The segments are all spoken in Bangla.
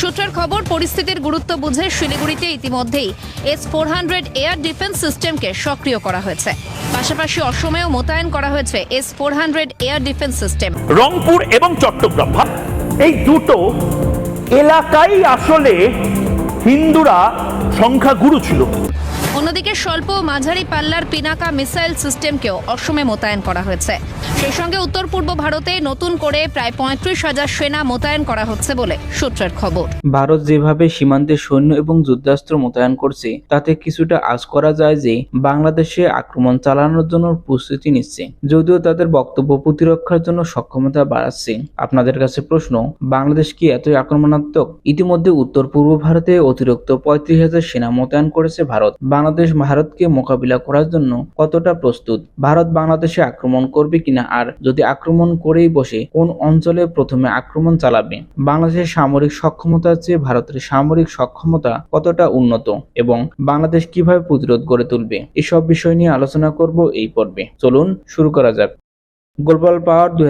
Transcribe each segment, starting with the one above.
সূত্রের খবর, পরিস্থিতির গুরুত্ব বুঝে শিলিগুড়িতে ইতিমধ্যেই S four hundred air defence সিস্টেমকে সক্রিয় করা হয়েছে। পাশাপাশি অসমেও মোতায়েন করা হয়েছে S four hundred air defence system. Rangpur এবং চট্টগ্রাম এই দুটো এলাকাই আসলে হিন্দুরা সংখ্যাগুরু ছিল। অন্যদিকে স্বল্প ও মাঝারি পাল্লার পিনাকা মিসাইল সিস্টেমকেও অসমে মোতায়েন করা হয়েছে। সেই সঙ্গে উত্তর পূর্ব ভারতে নতুন করে প্রায় পঁয়ত্রিশ হাজার সেনা মোতায়েন করা হচ্ছে বলে সূত্রের খবর। ভারত যেভাবে সীমান্তে সৈন্য এবং যুদ্ধাস্ত্র মোতায়েন করছে, তাতে কিছুটা আশ করা যায় যে বাংলাদেশে আক্রমণ চালানোর জন্য প্রস্তুতি নিচ্ছে, যদিও তাদের বক্তব্য প্রতিরক্ষার জন্য সক্ষমতা বাড়াচ্ছে। আপনাদের কাছে প্রশ্ন, বাংলাদেশ কি এতই আক্রমণাত্মক? ইতিমধ্যে উত্তর পূর্ব ভারতে অতিরিক্ত পঁয়ত্রিশ হাজার সেনা মোতায়েন করেছে ভারত। বাংলাদেশ ভারতকে মোকাবিলা করার জন্য কতটা প্রস্তুত? ভারত বাংলাদেশে আক্রমণ করবে কিনা? আর যদি আক্রমণ করেই বসে, কোন অঞ্চলে প্রথমে আক্রমণ চালাবে? বাংলাদেশের সামরিক সক্ষমতার চেয়ে ভারতের সামরিক সক্ষমতা কতটা উন্নত? এবং বাংলাদেশ কীভাবে প্রতিরোধ গড়ে তুলবে? এসব বিষয় নিয়ে আলোচনা করব এই পর্বে। চলুন শুরু করা যাক। গ্লোবাল পাওয়ার দুই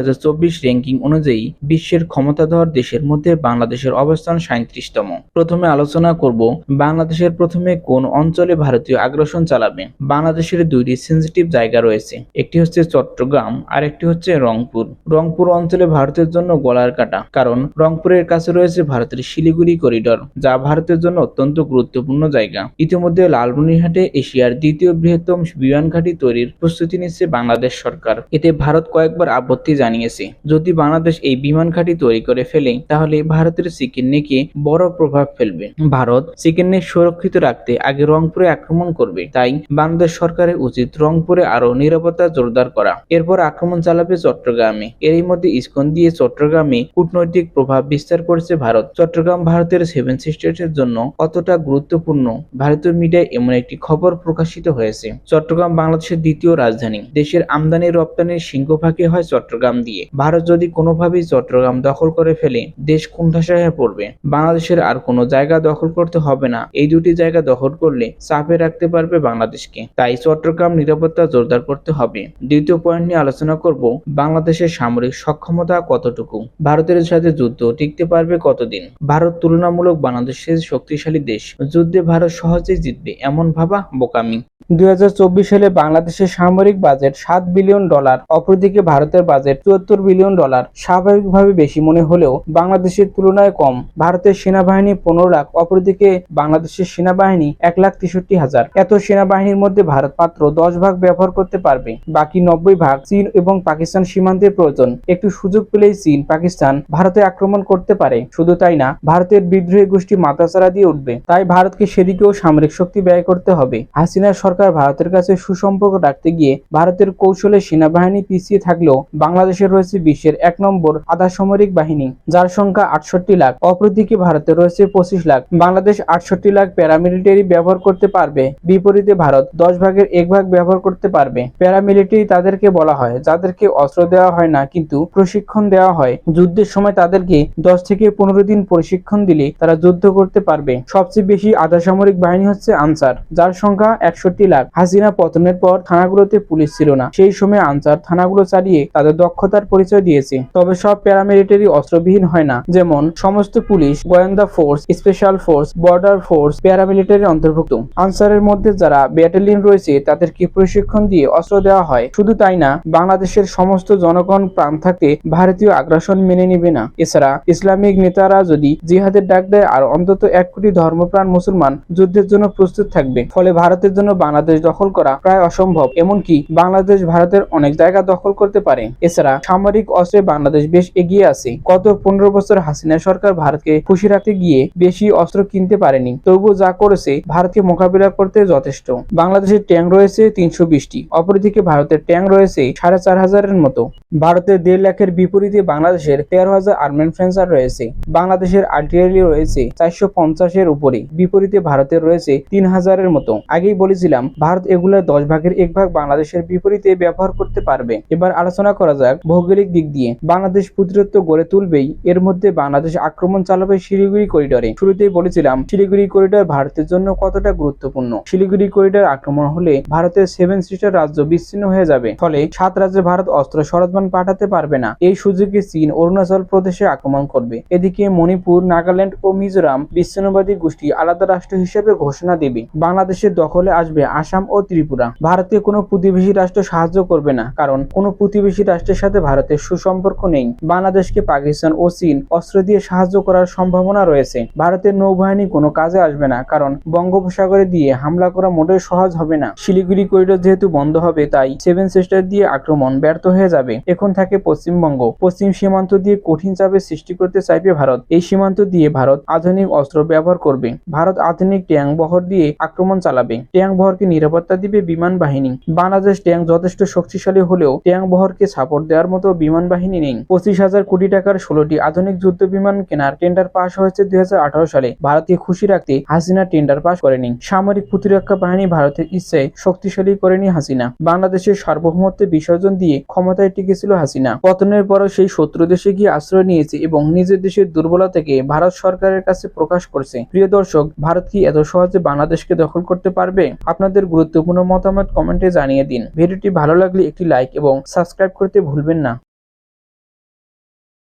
র্যাঙ্কিং অনুযায়ী বিশ্বের ক্ষমতাধর দেশের মধ্যে বাংলাদেশের অবস্থান সাঁত্রিশতম। প্রথমে আলোচনা করব বাংলাদেশের প্রথমে কোন অঞ্চলে ভারতীয় আগ্রাসন চালাবে। বাংলাদেশের দুইটি সেন্সিটিভ জায়গা রয়েছে। একটি হচ্ছে চট্টগ্রাম আর একটি হচ্ছে রংপুর। রংপুর অঞ্চলে ভারতের জন্য গলার কাটা, কারণ রংপুরের কাছে রয়েছে ভারতের শিলিগুড়ি করিডর, যা ভারতের জন্য অত্যন্ত গুরুত্বপূর্ণ জায়গা। ইতিমধ্যে লালমনিরহাটে এশিয়ার দ্বিতীয় বৃহত্তম বিমান ঘাঁটি তৈরির প্রস্তুতি নিচ্ছে বাংলাদেশ সরকার। এতে ভারত কয়েকবার আপত্তি জানিয়েছে। যদি বাংলাদেশ এই বিমান ঘাঁটি তৈরি করে ফেলে, তাহলে ভারতের চিকেন নেকে বড় প্রভাব ফেলবে। ভারত চিকেন নেক সুরক্ষিত রাখতে আগে রংপুরে আক্রমণ করবে, তাই বাংলাদেশ সরকারের উচিত রংপুরে আরও নিরাপত্তা জোরদার করা। এরপর আক্রমণ চালাবে চট্টগ্রামে। এরই মধ্যে ইস্কন দিয়ে চট্টগ্রামে কূটনৈতিক প্রভাব বিস্তার করেছে ভারত। চট্টগ্রাম ভারতের সেভেন সিস্টার্সের জন্য কতটা গুরুত্বপূর্ণ। ভারতীয় মিডিয়ায় এমন একটি খবর প্রকাশিত হয়েছে। চট্টগ্রাম বাংলাদেশের দ্বিতীয় রাজধানী। দেশের আমদানি রপ্তানির সিংহভাগই হয় চট্টগ্রাম দিয়ে। ভারত যদি কোনোভাবেই চট্টগ্রাম দখল করে ফেলে, দেশ কোণঠাসা হয়ে পড়বে? বাংলাদেশের আর কোনো জায়গা দখল করতে হবে না। এই দুটি জায়গা দখল করলে চাপে রাখতে পারবে বাংলাদেশকে। তাই চট্টগ্রাম নিরাপত্তা জোরদার করতে হবে। দ্বিতীয় পয়েন্ট নিয়ে আলোচনা করব, বাংলাদেশের সামরিক সক্ষমতা কতটুকু? ভারতের সাথে যুদ্ধ টিকতে পারবে কতদিন? ভারত তুলনামূলক বাংলাদেশের শক্তিশালী দেশ। যুদ্ধে ভারত সহজেই জিতবে, এমন ভাবা বোকামি। দুই হাজার চব্বিশ সালে বাংলাদেশের সামরিক বাজেট সাত বিলিয়ন ডলার, অপরদিকে ভারতের বাজেট চুয়াত্তর বিলিয়ন ডলার, স্বাভাবিকভাবে বেশি মনে হলেও বাংলাদেশের তুলনায় কম। ভারতের সেনাবাহিনী পনেরো লাখ, অপরদিকে বাংলাদেশের সেনাবাহিনী এক লাখ তেষট্টি হাজার। এত সেনাবাহিনীর মধ্যে ভারত মাত্র দশ ভাগ ব্যবহার করতে পারবে। বাকি নব্বই ভাগ চীন এবং পাকিস্তান সীমান্তের প্রয়োজন। একটু সুযোগ পেলেই চীন, পাকিস্তান ভারতে আক্রমণ করতে পারে। শুধু তাই না, ভারতের বিদ্রোহী গোষ্ঠী মাথাচাড়া দিয়ে উঠবে। তাই ভারতকে সেদিকেও সামরিক শক্তি ব্যয় করতে হবে। হাসিনা সরকার ভারতের কাছে সুসম্পর্ক রাখতে গিয়ে ভারতের কৌশলে সেনাবাহিনী পিছিয়ে থাকলেও বাংলাদেশের রয়েছে বিশ্বের এক নম্বর আধা সামরিক বাহিনী, যার সংখ্যা আটষট্টি লাখ। অপরদিকে ভারতে রয়েছে পঁচিশ লাখ। বাংলাদেশ আটষট্টি লাখ প্যারামিলিটারি ব্যবহার করতে পারবে। বিপরীতে ভারত দশ ভাগের এক ভাগ ব্যবহার করতে পারবে। প্যারামিলিটারি তাদেরকে বলা হয়, যাদেরকে অস্ত্র দেওয়া হয় না, কিন্তু প্রশিক্ষণ দেওয়া হয়। যুদ্ধের সময় তাদেরকে দশ থেকে পনেরো দিন প্রশিক্ষণ দিলে তারা যুদ্ধ করতে পারবে। সবচেয়ে বেশি আধা সামরিক বাহিনী হচ্ছে আনসার, যার সংখ্যা একষট্টি লাখ। হাসিনা পতনের পর থানাগুলোতে পুলিশ ছিল না। সেই সময় আনসার থানাগুলো চালিয়ে তাদের দক্ষতার পরিচয় দিয়েছে। তবে সব প্যারামিলিটারি অস্ত্রবিহীন হয় না। যেমন, সমস্ত পুলিশ, গোয়েন্দা force, special force, border force paramilitary অন্তর্ভুক্ত। আনসারের মধ্যে যারা ব্যাটালিয়ন রয়েছে, তাদেরকে প্রশিক্ষণ দিয়ে অস্ত্র দেওয়া হয়। শুধু তাই না, বাংলাদেশের সমস্ত জনগণ প্রাণ থাকতে ভারতীয় আগ্রাসন মেনে নিবে না। এছাড়া ইসলামিক নেতারা যদি জিহাদের ডাক দেয়, আর অন্তত এক কোটি ধর্মপ্রাণ মুসলমান যুদ্ধের জন্য প্রস্তুত থাকবে। ফলে ভারতের জন্য বাংলাদেশ দখল করা প্রায় অসম্ভব, এমনকি বাংলাদেশ ভারতের অনেক জায়গা দখল করতে পারে। এছাড়া সামরিক অস্ত্রে বাংলাদেশ বেশ এগিয়ে আছে। গত পনেরো বছর হাসিনা সরকার ভারতকে খুশি রাখতে গিয়ে বেশি অস্ত্র কিনতে পারেনি। তবুও যা করেছে, ভারতকে মোকাবিলা করতে যথেষ্ট। বাংলাদেশের ট্যাঙ্ক রয়েছে তিনশো বিশটি, অপরদিকে ভারতের ট্যাঙ্ক রয়েছে সাড়ে চার হাজারের মতো। ভারতের দেড় লাখের বিপরীতে বাংলাদেশের তেরো হাজার আর্মেন ফ্রেন্সার রয়েছে। বাংলাদেশের আর্টিলারি রয়েছে চারশো পঞ্চাশের উপরে, বিপরীতে ভারতের রয়েছে তিন হাজারের মতো। আগেই বলেছিলাম বলেছিলাম, ভারত এগুলোর দশ ভাগের এক ভাগ বাংলাদেশের বিপরীতে ব্যবহার করতে পারবে। এবার আলোচনা করা যাক ভৌগোলিক দিক দিয়ে। বাংলাদেশ প্রতিরোধ গড়ে তুলবেই, এর মধ্যে বাংলাদেশ আক্রমণ চালাবে শিলিগুড়ি করিডোরে শুরুতেই বলেছিলাম, শিলিগুড়ি করিডোর ভারতের জন্য কতটা গুরুত্বপূর্ণ? শিলিগুড়ি করিডোর আক্রমণ হলে ভারতের সেভেন সিস্টার রাজ্য বিচ্ছিন্ন হয়ে যাবে। ফলে সাত রাজ্যে ভারত অস্ত্র সরঞ্জাম পাঠাতে পারবে না। এই সুযোগে চীন, অরুণাচল প্রদেশে আক্রমণ করবে। এদিকে মণিপুর, নাগাল্যান্ড ও মিজোরাম বিচ্ছিন্নবাদী গোষ্ঠী আলাদা রাষ্ট্র হিসেবে ঘোষণা দেবে। বাংলাদেশের দখলে আসবে আসাম ও ত্রিপুরা। ভারতকে কোনো প্রতিবেশী রাষ্ট্র সাহায্য করবে না, কারণ কোনো প্রতিবেশী রাষ্ট্রের সাথে ভারতের সুসম্পর্ক নেই। বাংলাদেশকে পাকিস্তান ও চীন অস্ত্র দিয়ে সাহায্য করার সম্ভাবনা রয়েছে। ভারতের নৌবাহিনী কোনো কাজে আসবে না, কারণ বঙ্গোপসাগরে দিয়ে হামলা করা মোটেই সহজ হবে না। শিলিগুড়ি করিডোর যেহেতু বন্ধ হবে, তাই সেভেন সিস্টার দিয়ে আক্রমণ ব্যর্থ হয়ে যাবে। এখন থাকে পশ্চিমবঙ্গ। পশ্চিম সীমান্ত দিয়ে কঠিন চাপের সৃষ্টি করতে চাইবে ভারত। এই সীমান্ত দিয়ে ভারত আধুনিক অস্ত্র ব্যবহার করবে। ভারত আধুনিক ট্যাং বহর দিয়ে আক্রমণ চালাবে। ট্যাঙ্ক বহরকে নিরাপত্তা দিবে বিমান বাহিনী। বাংলাদেশ ট্যাঙ্ক যথেষ্ট শক্তিশালী হলেও ট্যাঙ্ক বহরকে সাপোর্ট দেওয়ার মতো বিমান বাহিনী নেই। পঁচিশ হাজার কোটি টাকার ষোলোটি আধুনিক যুদ্ধ বিমান কেনার টেন্ডার পাস হয়েছে দুই সালে। ভারতকে খুশি রাখতে হাসিনা টেন্ডার পাস করেনি। সামরিক প্রতিরক্ষা বাহিনী ভারতের ইচ্ছায় শক্তিশালী করেনি হাসিনা। বাংলাদেশের সার্বভৌমত্বে বিসর্জন দিয়ে ক্ষমতায় টিকেছিল হাসিনা। পতনের পরও সেই শত্রু দেশে গিয়ে আশ্রয় নিয়েছে এবং নিজের দেশের দুর্বলতাকে ভারত সরকারের কাছে প্রকাশ করছে। প্রিয় দর্শক, ভারত কি এত সহজে বাংলাদেশকে দখল করতে পারবে? আপনাদের গুরুত্বপূর্ণ মতামত কমেন্টে জানিয়ে দিন। ভিডিওটি ভালো লাগলে একটি লাইক এবং সাবস্ক্রাইব করতে ভুলবেন না।